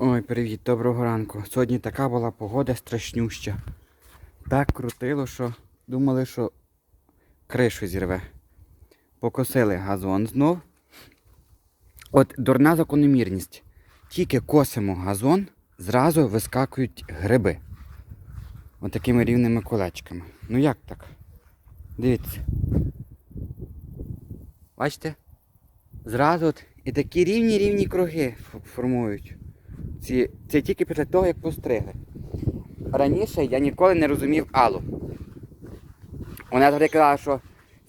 Ой, привіт, доброго ранку. Сьогодні така була погода страшнюща. Так крутило, що думали, що кришу зірве. Покосили газон знов. От дурна закономірність. Тільки косимо газон, зразу вискакують гриби. От рівними колечками. Ну як так? Дивіться. Бачите? Зразу от і такі рівні рівні круги формують. Ці, це тільки після того, як постригли. Раніше я ніколи не розумів Аллу. Вона завжди казала, що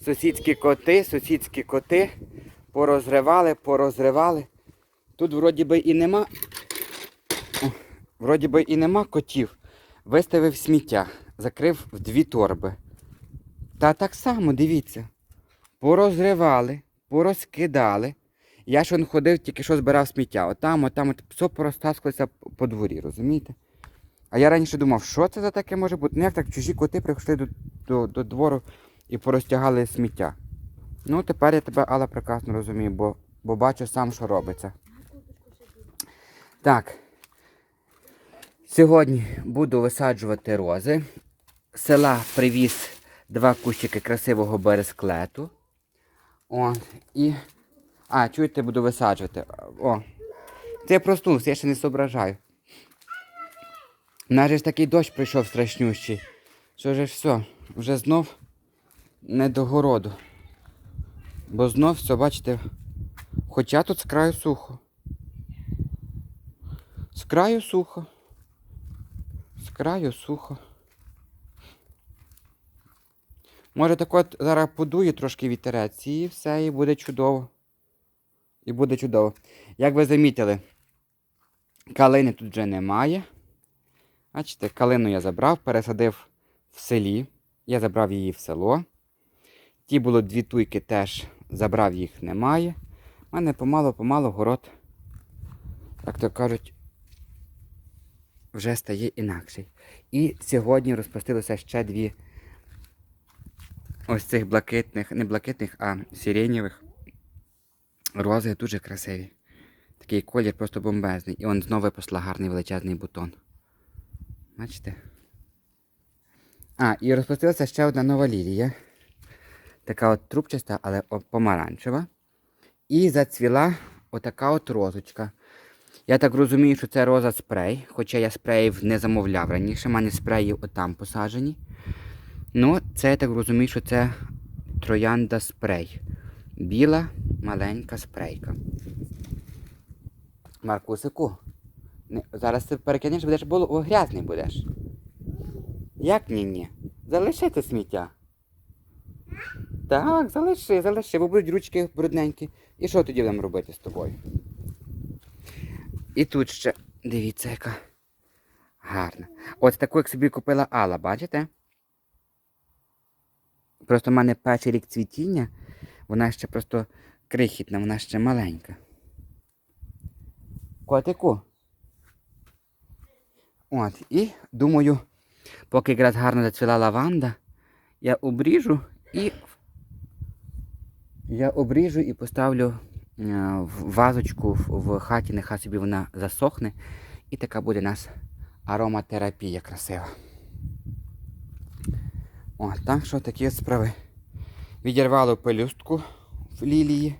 сусідські коти, сусідські коти порозривали, порозривали. Тут вроді би і нема. Вроді би і нема котів. Виставив сміття, закрив в дві торби. Та так само, дивіться. Порозривали, порозкидали. Я ж он ходив, тільки що збирав сміття. Отам, отам, от все порозтаскалося по дворі, розумієте? А я раніше думав, що це за таке може бути? Ну як так чужі коти прийшли до, до, до двору і порозтягали сміття. Ну, тепер я тебе, Алла, прекрасно розумію, бо, бо бачу сам, що робиться. Так. Сьогодні буду висаджувати рози. З Села привіз два кущики красивого бересклету. О, і а, чуєте, буду висаджувати. О. Це я проснувся, я ще не зображаю. У ж такий дощ прийшов страшнющий. Що ж все, вже знов не до городу. Бо знов все, бачите, хоча тут з краю сухо. З краю сухо. З краю сухо. Може так от зараз подує трошки вітерець і все, і буде чудово. І буде чудово. Як ви замітили, калини тут вже немає. Бачите, калину я забрав, пересадив в селі. Я забрав її в село. Ті було дві туйки теж забрав, їх немає. У мене помало-помало город, як то кажуть, вже стає інакший. І сьогодні розпустилося ще дві ось цих блакитних, не блакитних, а сиренєвих. Рози дуже красиві. Такий колір просто бомбезний. І он знову випусла гарний величезний бутон. Бачите? А, і розпустилася ще одна нова лілія. Така от трубчаста, але помаранчева. І зацвіла отака от розочка. Я так розумію, що це роза спрей, хоча я спреїв не замовляв раніше, в мене спреї отам посаджені. Ну, це я так розумію, що це троянда спрей. Біла маленька спрейка. Маркусику, не, зараз ти перекинеш, будеш було, грязний будеш. Як ні ні? Залиши це сміття. Так, залиши, залиши, бо будуть ручки брудненькі. І що тоді будемо робити з тобою? І тут ще, дивіться, яка гарна. Ось таку, як собі купила Алла, бачите? Просто в мене перший рік цвітіння, вона ще просто крихітна, вона ще маленька. Котику. От, і думаю, поки якраз гарно зацвіла лаванда, я обріжу і. Я обріжу і поставлю е, в вазочку в, хаті, нехай собі вона засохне. І така буде у нас ароматерапія красива. О, так що такі справи. Відірвало пелюстку лілії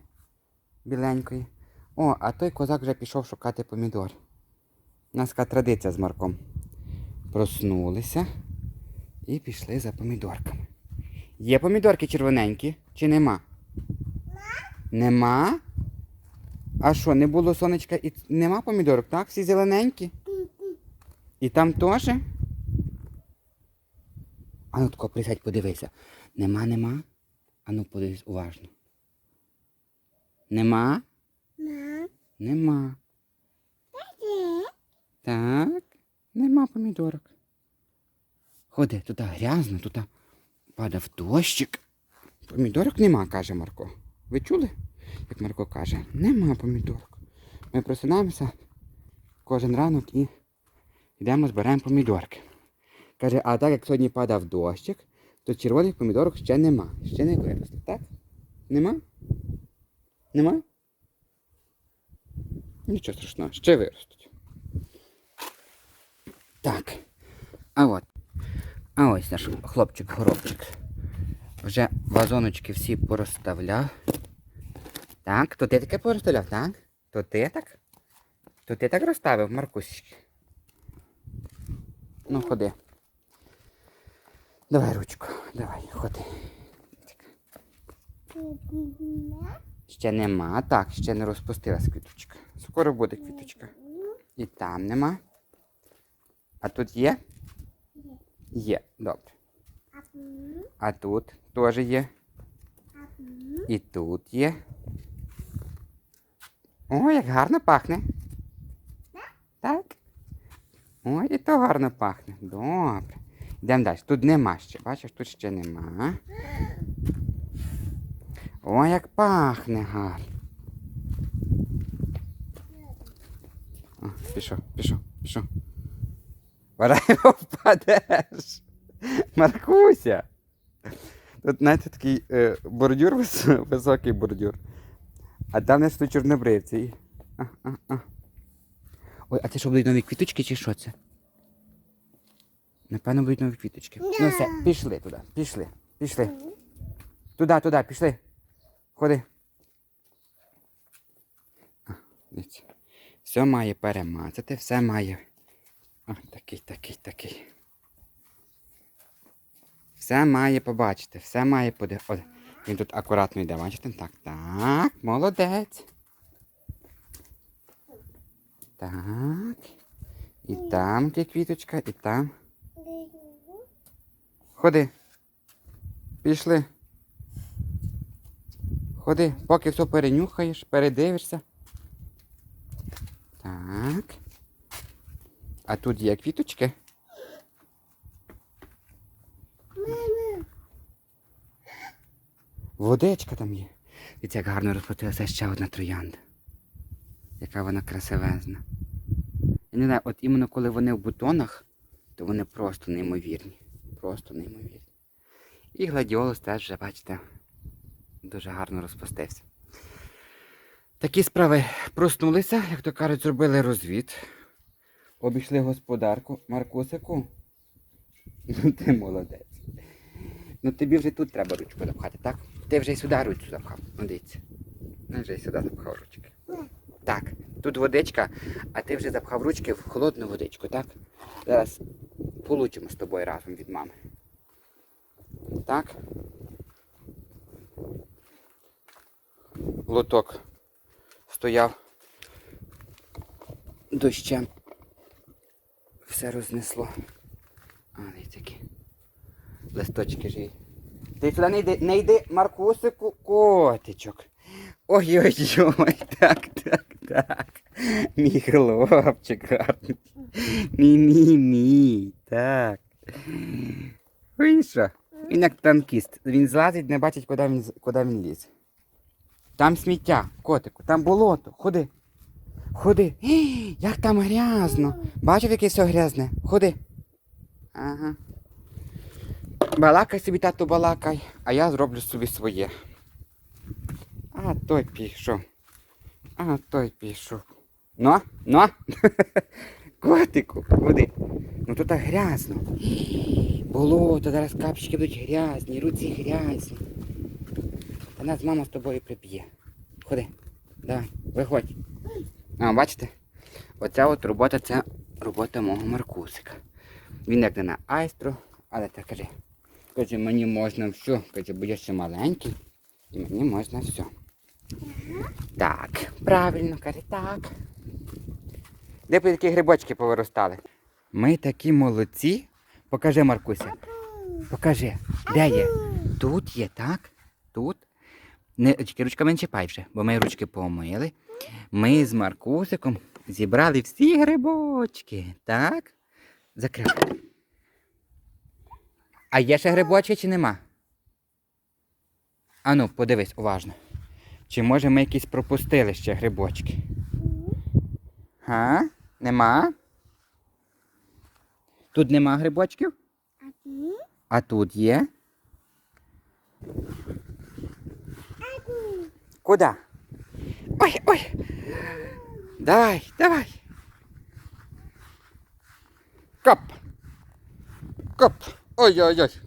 біленької. О, а той козак вже пішов шукати помідор. У нас така традиція з Марком. Проснулися і пішли за помідорками. Є помідорки червоненькі чи нема? Нема? А що, не було сонечка і нема помідорок, так? Всі зелененькі? І там теж? А ну тако присядь, подивися. Нема, нема? А ну подивись уважно. Нема? Нема. Так, нема помідорок. Ходи, тут грязно, тут падав дощик. Помідорок нема, каже Марко. Ви чули, як Марко каже? Нема помідорок. Ми просинаємося кожен ранок і йдемо збираємо помідорки. Каже, а так як сьогодні падав дощик, то червоних помідорок ще нема. Ще не виросли, так? Нема? Нема? Нічого страшного, ще виростуть. Так. А от. А ось наш хлопчик-горобчик. Вже вазоночки всі порозставляв. Так, то ти таке порозставляв, так? То ти так? То ти так розставив, Маркусечки. Ну, ходи. Давай ручку, давай, ходи. Ще нема, так, ще не розпустилась квіточка. Скоро буде квіточка. І там нема. А тут є? Є, добре. А тут теж є. І тут є. О, як гарно пахне. Так? Ой, і то гарно пахне. Добре. Йдемо далі. Тут нема ще. Бачиш, тут ще нема. О, як пахне гарно. О, пішов, пішов, пішов. Варай впадеш. Маркуся. Тут, знаєте, такий е, бордюр, високий бордюр. А там не тут чорнобривці. А, а, а. Ой, а це що будуть нові квіточки чи що це? Напевно, будуть нові квіточки. Ну все, пішли туди, пішли, пішли. Туди, туди, пішли. Ходи. А, дивіться. Все має перемацати, все має. О, такий, такий, такий. Все має побачити, все має подивитися. Він тут акуратно йде, бачите? Так, так, молодець. Так. І там є квіточка, і там. Ходи. Пішли. Ходи, поки все перенюхаєш, передивишся. Так. А тут є квіточки. Водичка там є. Дивіться, як гарно розпустилася ще одна троянда. Яка вона красивезна. Я не знаю, от іменно коли вони в бутонах, то вони просто неймовірні. Просто неймовірні. І гладіолус теж вже, бачите, дуже гарно розпустився. Такі справи проснулися, як то кажуть, зробили розвід. Обійшли господарку Маркусику. Ну ти молодець. Ну тобі вже тут треба ручку запхати, так? Ти вже й сюди ручку запхав. Ну дивіться. Ну вже й сюди запхав ручки. Так, тут водичка, а ти вже запхав ручки в холодну водичку, так? Зараз получимо з тобою разом від мами. Так? Лоток стояв дощем. Все рознесло. А, дивіться які. Листочки живі. Ти сюди не йди, не йди, Маркусику, котичок. Ой-ой-ой, так, так, так. Мій хлопчик гарний. Мій, так. Ой, що? Він як танкіст. Він злазить, не бачить, куди він, куди він лізе. Там сміття, котику, там болото. Ходи. Ходи. Гі, Як там грязно. Бачив, яке все грязне? Ходи. Ага. Балакай собі, тату, балакай, а я зроблю собі своє. А той пішов. А той пішов. Ну, ну. Котику, ходи. Ну тут так грязно. Болото, зараз капчики будуть грязні, руці грязні. Та нас мама з тобою приб'є. Ходи. Давай, виходь. А, бачите? Оця от робота це робота мого Маркусика. Він як не на айстру, але так каже. Каже, мені можна все. Каже, бо я ще маленький. І мені можна все. Так, правильно, каже, так. Де б такі грибочки повиростали? Ми такі молодці. Покажи, Маркуся. Покажи. Де є? Тут є, так? Тут. Не, тільки ручками не чіпай вже, бо ми ручки помили. Ми з Маркусиком зібрали всі грибочки. Так? Закрив. А є ще грибочки чи нема? Ану, подивись уважно. Чи може ми якісь пропустили ще грибочки? Га? Нема? Тут нема грибочків? А тут є? Куда? Ой, ой. Давай, давай. Коп. Коп. Ой-ой-ой.